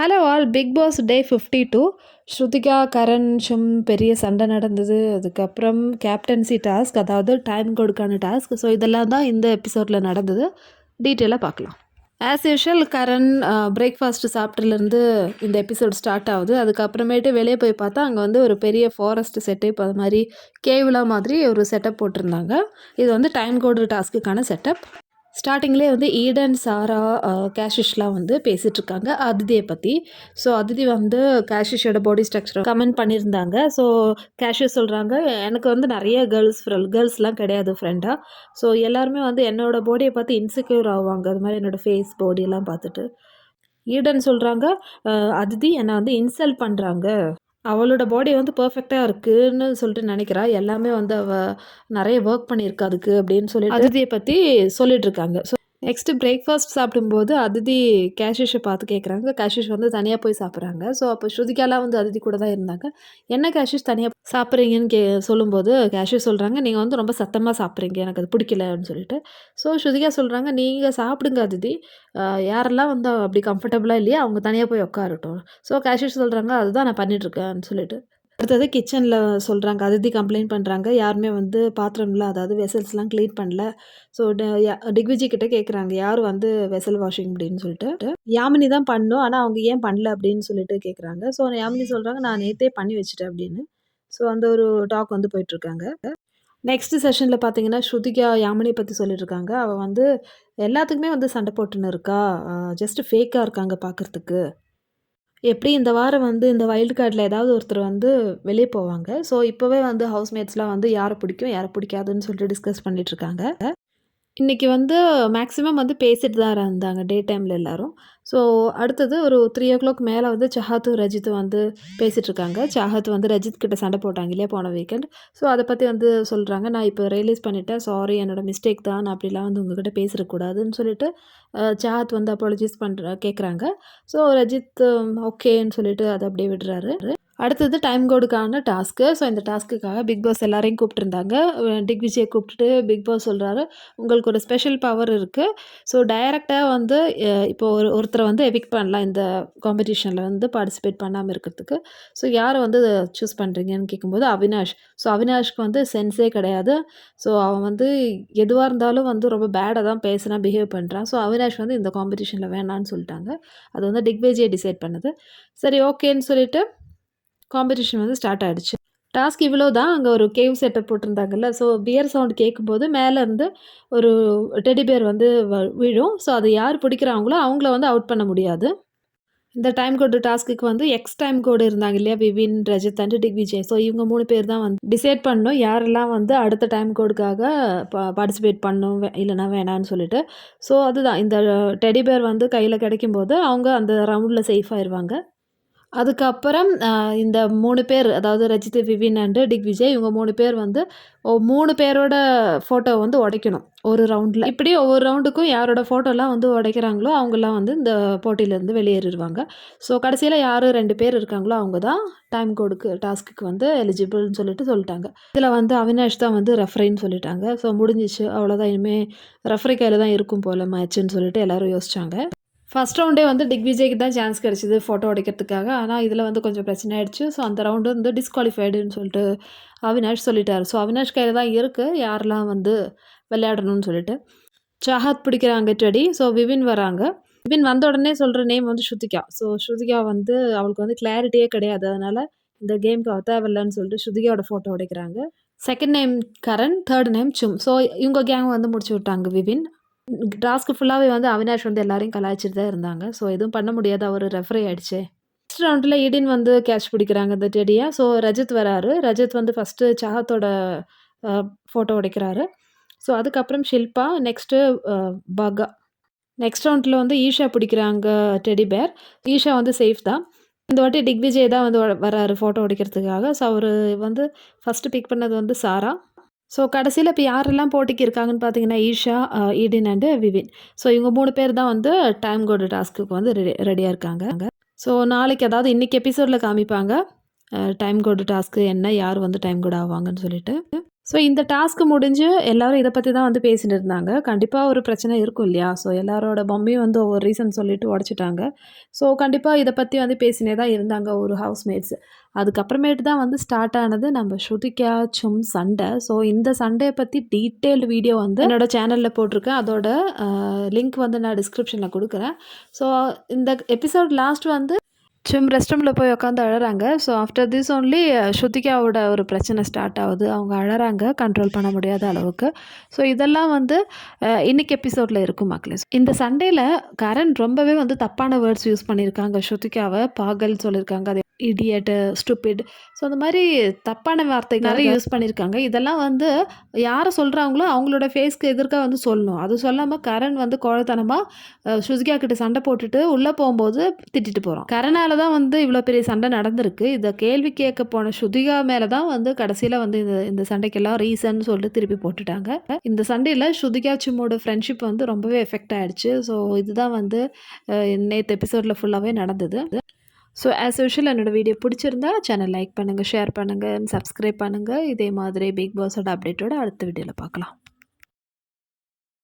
Hello all Bigg Boss day fifty two Shrutika Karan Chum பெரிய சண்டை நடந்தது. அதுக்கப்புறம் கேப்டன்சி டாஸ்க் அதாவது டைம் கொடுக்கான டாஸ்க் ஸோ இதெல்லாம் தான் இந்த எபிசோடில் நடந்தது. டீட்டெயிலாக பார்க்கலாம். ஆஸ் யூஷுவல் கரண் பிரேக்ஃபாஸ்ட் சாப்பிட்றதுலேருந்து இந்த எபிசோட் ஸ்டார்ட் ஆகுது. அதுக்கப்புறமேட்டு வெளியே போய் பார்த்தா அங்கே வந்து ஒரு பெரிய ஃபாரஸ்ட் செட்டப் அது மாதிரி கேவிலா மாதிரி ஒரு செட்டப் போட்டிருந்தாங்க. இது வந்து டைம் கோடு டாஸ்க்குக்கான செட்டப் ஸ்டார்டிங்லேயே வந்து ஈடன் சாரா கேஷிஷ்லாம் வந்து பேசிகிட்ருக்காங்க அதிதியை பற்றி ஸோ அதிதி வந்து கேஷிஷோட பாடி ஸ்ட்ரக்சர் கமெண்ட் பண்ணியிருந்தாங்க. ஸோ கேஷிஷ் சொல்கிறாங்க எனக்கு வந்து நிறைய கேர்ள்ஸ் கேர்ள்ஸ்லாம் கிடையாது ஃப்ரெண்டாக ஸோ எல்லாருமே வந்து என்னோடய பாடியை பார்த்து இன்செக்யூர் ஆவாங்க. அது மாதிரி என்னோடய ஃபேஸ் பாடியெல்லாம் பார்த்துட்டு. ஈடன் சொல்கிறாங்க அதிதி என்னை வந்து இன்சல்ட் பண்ணுறாங்க அவளோட பாடி வந்து பர்ஃபெக்டாக இருக்குன்னு சொல்லிட்டு நினைக்கிறா. எல்லாமே வந்து அவள் நிறைய ஒர்க் பண்ணியிருக்கா அதுக்கு அப்படின்னு சொல்லி அதிதியை பற்றி சொல்லிகிட்ருக்காங்க ஸோ நெக்ஸ்ட்டு பிரேக்ஃபாஸ்ட் சாப்பிடும்போது அதிதி கேஷிஷை பார்த்து கேட்குறாங்க கேஷிஷ் வந்து தனியாக போய் சாப்பிட்றாங்க. ஸோ அப்போ ஸ்ருதிகாலாம் வந்து அதிதி கூட தான் இருந்தாங்க. என்ன கேஷிஷ் தனியாக சாப்பிட்றீங்கன்னு கே சொல்லும்போது கேஷிஷ் சொல்கிறாங்க நீங்கள் வந்து ரொம்ப சத்தமாக சாப்பிட்றீங்க. எனக்கு அது பிடிக்கல அப்படின்னு சொல்லிட்டு. ஸோ ஸ்ருதிகா சொல்கிறாங்க நீங்கள் சாப்பிடுங்க அதிதி. யாரெல்லாம் வந்து அப்படி கம்ஃபர்டபுளாக இல்லையா அவங்க தனியாக போய் உட்காரட்டும். ஸோ கேஷிஷ் சொல்கிறாங்க அதுதான் நான் பண்ணிகிட்ருக்கேன்னு சொல்லிட்டு. அடுத்தது கிச்சனில் சொல்கிறாங்க அதிதி கம்ப்ளைண்ட் பண்ணுறாங்க யாருமே வந்து பாத்திரம்ல அதாவது வெசல்ஸ்லாம் க்ளீன் பண்ணல. ஸோ டிக்விஜி கிட்டே கேட்குறாங்க யார் வந்து வெசல் வாஷிங் அப்படின்னு சொல்லிட்டு. யாமினி தான் பண்ணும் ஆனால் அவங்க ஏன் பண்ணல அப்படின்னு சொல்லிட்டு கேட்குறாங்க ஸோ யாமினி சொல்கிறாங்க நான் நேற்றே பண்ணி வச்சுட்டேன் அப்படின்னு. ஸோ அந்த ஒரு டாக் வந்து போயிட்டுருக்காங்க. நெக்ஸ்ட் செஷனில் பார்த்தீங்கன்னா ஸ்ருதிகா யாமினியை பற்றி சொல்லிட்டுருக்காங்க. அவள் வந்து எல்லாத்துக்குமே வந்து சண்டை போட்டுன்னு இருக்கா? ஜஸ்ட் ஃபேக்காக இருக்காங்க பார்க்குறதுக்கு எப்படி இந்த வாரம் வந்து இந்த வைல்டு கார்டில் ஏதாவது ஒருத்தர் வந்து வெளியே போவாங்க? ஸோ இப்போவே வந்து ஹவுஸ்மேட்ஸ்லாம் வந்து யாரை பிடிக்கும் யாரை பிடிக்காதுன்னு சொல்லிட்டு டிஸ்கஸ் பண்ணிகிட்ருக்காங்க இன்றைக்கி வந்து மேக்ஸிமம் வந்து பேசிட்டு தான் இருந்தாங்க டே டைமில் எல்லோரும். ஸோ அடுத்தது ஒரு த்ரீ ஓ கிளாக் மேலே வந்து சஹாத்தும் ரஜித்தும் வந்து பேசிகிட்ருக்காங்க சஹாத் வந்து ரஜித் கிட்ட சண்டை போட்டாங்க இல்லையா போன வீக்கெண்ட் ஸோ அதை பற்றி வந்து சொல்கிறாங்க நான் இப்போ ரியலைஸ் பண்ணிட்டேன். சாரி என்னோடய மிஸ்டேக் தான். நான் அப்படிலாம் வந்து உங்ககிட்ட பேசிடக்கூடாதுன்னு சொல்லிட்டு சஹாத் வந்து அப்பாலஜிஸ் பண்ணுற கேட்குறாங்க ஸோ ரஜித் ஓகேன்னு சொல்லிட்டு அதை அப்படியே விடுறாரு. அடுத்தது டைம் கோடுக்கான டாஸ்க்கு ஸோ இந்த டாஸ்க்குக்காக பிக் பாஸ் எல்லாரையும் கூப்பிட்டுருந்தாங்க. டிக் விஜயை கூப்பிட்டுட்டு பிக் பாஸ் சொல்கிறாரு உங்களுக்கு ஒரு ஸ்பெஷல் பவர் இருக்குது ஸோ டைரெக்டாக வந்து இப்போ ஒரு ஒருத்தரை வந்து எவிக் பண்ணலாம் இந்த காம்படிஷனில் வந்து பார்ட்டிசிபேட் பண்ணாமல் இருக்கிறதுக்கு. ஸோ யாரை வந்து சூஸ் பண்ணுறீங்கன்னு கேட்கும்போது அவினாஷ். ஸோ அவினாஷ்க்கு வந்து சென்ஸே கிடையாது. ஸோ அவன் வந்து எதுவாக இருந்தாலும் வந்து ரொம்ப பேடாக தான் பேசுகிறான் பிஹேவ் பண்ணுறான் ஸோ அவினாஷ் வந்து இந்த காம்படிஷனில் வேணான்னு சொல்லிட்டாங்க. அது வந்து டிக்வேஜியை டிசைட் பண்ணுது. சரி ஓகேன்னு சொல்லிவிட்டு காம்படிஷன் வந்து ஸ்டார்ட் ஆகிடுச்சு டாஸ்க் இவ்வளோ தான் அங்கே ஒரு கேவ் செட்டப் போட்டிருந்தாங்கல்ல ஸோ பியர் சவுண்ட் கேட்கும்போது மேலேருந்து ஒரு டெடி பேர் வந்து விழும். ஸோ அது யார் பிடிக்கிறாங்களோ அவங்கள வந்து அவுட் பண்ண முடியாது. இந்த டைம் கோடு டாஸ்க்கு வந்து எக்ஸ் டைம் கோடு இருந்தாங்க இல்லையா Vivian Rajat and Digvijay so இவங்க மூணு பேர் தான் வந்து டிசைட் பண்ணணும் யாரெல்லாம் வந்து அடுத்த டைம் கோடுக்காக பார்ட்டிசிபேட் பண்ணும் இல்லைனா வேணான்னு சொல்லிட்டு. ஸோ அதுதான் இந்த டெடி பேர் வந்து கையில் கிடைக்கும்போது அவங்க அந்த ரவுண்டில் சேஃப் ஆயிடுவாங்க அதுக்கப்புறம் இந்த மூணு பேர் அதாவது ரஜித் விவின் அண்டு டிக் விஜய் இவங்க மூணு பேர் வந்து மூணு பேரோட ஃபோட்டோ வந்து உடைக்கணும். ஒரு ரவுண்டில் இப்படி ஒவ்வொரு ரவுண்டுக்கும் யாரோட ஃபோட்டோலாம் வந்து உடைக்கிறாங்களோ அவங்கெல்லாம் வந்து இந்த போட்டியிலேருந்து வெளியேறிடுவாங்க. ஸோ கடைசியில் யார் ரெண்டு பேர் இருக்காங்களோ அவங்க தான் டைம் கோடுக்கு டாஸ்க்கு வந்து எலிஜிபிள்னு சொல்லிட்டு சொல்லிட்டாங்க. இதில் வந்து அவினாஷ் தான் வந்து ரெஃப்ரின்னு சொல்லிட்டாங்க. ஸோ முடிஞ்சிச்சு. அவ்வளோதான் இனிமேல் ரெஃப்ரி கையில் தான் இருக்கும் போல் மேட்ச்சுன்னு சொல்லிட்டு எல்லோரும் யோசித்தாங்க ஃபஸ்ட் ரவுண்டே வந்து டிக் விஜய்க்கு தான் சான்ஸ் கிடச்சிது ஃபோட்டோ எடுக்கிறதுக்காக. ஆனால் இதில் வந்து கொஞ்சம் பிரச்சனை ஆகிடுச்சு ஸோ அந்த ரவுண்டு வந்து டிஸ்குவாலிஃபைடுன்னு சொல்லிட்டு அவினாஷ் சொல்லிட்டார். ஸோ அவினாஷ் கையில் தான் இருக்குது யாரெல்லாம் வந்து விளையாடணும்னு சொல்லிட்டு. சாஹத் பிடிக்கிறாங்க டெடி. ஸோ விவின் வராங்க. விவின் வந்த உடனே சொல்கிற நேம் வந்து ஸ்ருதிகா. ஸோ ஸ்ருதிகா வந்து அவளுக்கு வந்து கிளாரிட்டியே கிடையாது. அதனால் இந்த கேம்க்கு அவ தேவையில்லைன்னு சொல்லிட்டு ஸ்ருதிகாவோட photo உடைக்கிறாங்க second name Karan third name Chum. So இவங்க கேங் வந்து முடிச்சு விட்டாங்க விவின். டாஸ்க்கு ஃபுல்லாகவே வந்து அவினாஷ் வந்து எல்லாரையும் கலாய்ச்சிட்டு தான் இருந்தாங்க. ஸோ எதுவும் பண்ண முடியாது. அவர் ரெஃபர் ஆகிடுச்சு ஃபஸ்ட் ரவுண்டில் இடின் வந்து கேட்ச் பிடிக்கிறாங்க இந்த டெடியை. ஸோ ரஜித் வராரு. ரஜித் வந்து ஃபஸ்ட்டு சாகத்தோட ஃபோட்டோ உடைக்கிறாரு. ஸோ அதுக்கப்புறம் ஷில்பா நெக்ஸ்ட்டு பகா. நெக்ஸ்ட் ரவுண்டில் வந்து ஈஷா பிடிக்கிறாங்க டெடி பேர் ஈஷா வந்து சேஃப் தான். இந்த வாட்டி டிக்விஜய் தான் வந்து வராரு ஃபோட்டோ உடைக்கிறதுக்காக. ஸோ அவர் வந்து ஃபஸ்ட்டு பிக் பண்ணது வந்து சாரா. ஸோ கடைசியில் இப்போ யாரெல்லாம் போட்டிக்கு இருக்காங்கன்னு பார்த்தீங்கன்னா ஈஷா ஈடின் அண்டு விவின். ஸோ இவங்க மூணு பேர் தான் வந்து டைம் கோடு டாஸ்க்கு வந்து ரெடி ரெடியாக இருக்காங்க. ஸோ நாளைக்கு அதாவது இன்றைக்கி எபிசோடில் காமிப்பாங்க டைம் கோடு டாஸ்க்கு என்ன யார் வந்து டைம் கோடு ஆவாங்கன்னு சொல்லிட்டு. ஸோ இந்த டாஸ்க் முடிஞ்சு எல்லாரும் இதை பற்றி தான் வந்து பேசிட்டு இருந்தாங்க. கண்டிப்பாக ஒரு பிரச்சனை இருக்கும் இல்லையா? ஸோ எல்லாரோட பொம்மையும் வந்து ஒவ்வொரு ரீசன் சொல்லிட்டு உடச்சிட்டாங்க. ஸோ கண்டிப்பாக இதை பற்றி வந்து பேசினே தான் இருந்தாங்க ஒரு ஹவுஸ்மேட்ஸ் அதுக்கப்புறமேட்டு தான் வந்து ஸ்டார்ட் ஆனது நம்ம ஸ்ருதிக்காச்சும் சண்டை. ஸோ இந்த சண்டையை பற்றி டீட்டெயில்டு வீடியோ வந்து என்னோட சேனலில் போட்டிருக்கேன். அதோட லிங்க் வந்து நான் டிஸ்கிரிப்ஷனில் கொடுக்குறேன். ஸோ இந்த எபிசோட் லாஸ்ட் வந்து சும் ரெஸ்ட் ரூமில் போய் உட்காந்து அழகிறாங்க so after this only uh, ஸ்ருதிகாவோட ஒரு பிரச்சனை ஸ்டார்ட் ஆகுது. அவங்க அழகிறாங்க கண்ட்ரோல் பண்ண முடியாத அளவுக்கு. ஸோ இதெல்லாம் வந்து அஹ், இன்னைக்கு எபிசோடில் இருக்கும் மக்களே. இந்த சண்டேயில் கரண் ரொம்பவே வந்து தப்பான வேர்ட்ஸ் யூஸ் பண்ணியிருக்காங்க. ஸ்ருதிகாவை பாகல் சொல்லியிருக்காங்க. அது இடியட்டு ஸ்டூபிட் ஸோ அந்த மாதிரி தப்பான வார்த்தை நிறைய யூஸ் பண்ணியிருக்காங்க இதெல்லாம் வந்து யாரை சொல்கிறாங்களோ அவங்களோட ஃபேஸ்க்கு எதிர்க்க வந்து சொல்லணும். அது சொல்லாமல் கரண் வந்து கோழத்தனமாக ஸ்ருதிகா கிட்ட சண்டை போட்டுட்டு உள்ளே போகும்போது திட்டிட்டு போகிறோம் கரனால தான் வந்து இவ்வளோ பெரிய சண்டை நடந்திருக்கு. இதை கேள்வி கேட்க போன ஸ்ருதிகா மேலே தான் வந்து கடைசியில் வந்து இந்த இந்த சண்டைக்கெல்லாம் ரீசன் சொல்லிட்டு திருப்பி போட்டுட்டாங்க. இந்த சண்டையில் ஸ்ருதிகா சிம்மோட ஃப்ரெண்ட்ஷிப் வந்து ரொம்பவே எஃபெக்ட் ஆயிடுச்சு. ஸோ இதுதான் வந்து நேற்று எபிசோடில் ஃபுல்லாகவே நடந்தது. ஸோ ஆஸ் யூஷுவல் என்னோடய வீடியோ பிடிச்சிருந்தா சேனல் லைக் பண்ணுங்கள் ஷேர் பண்ணுங்கள் சப்ஸ்கிரைப் பண்ணுங்கள் இதே மாதிரி பிக் பாஸோட அப்டேட்டோட அடுத்த வீடியோவில் பார்க்கலாம்.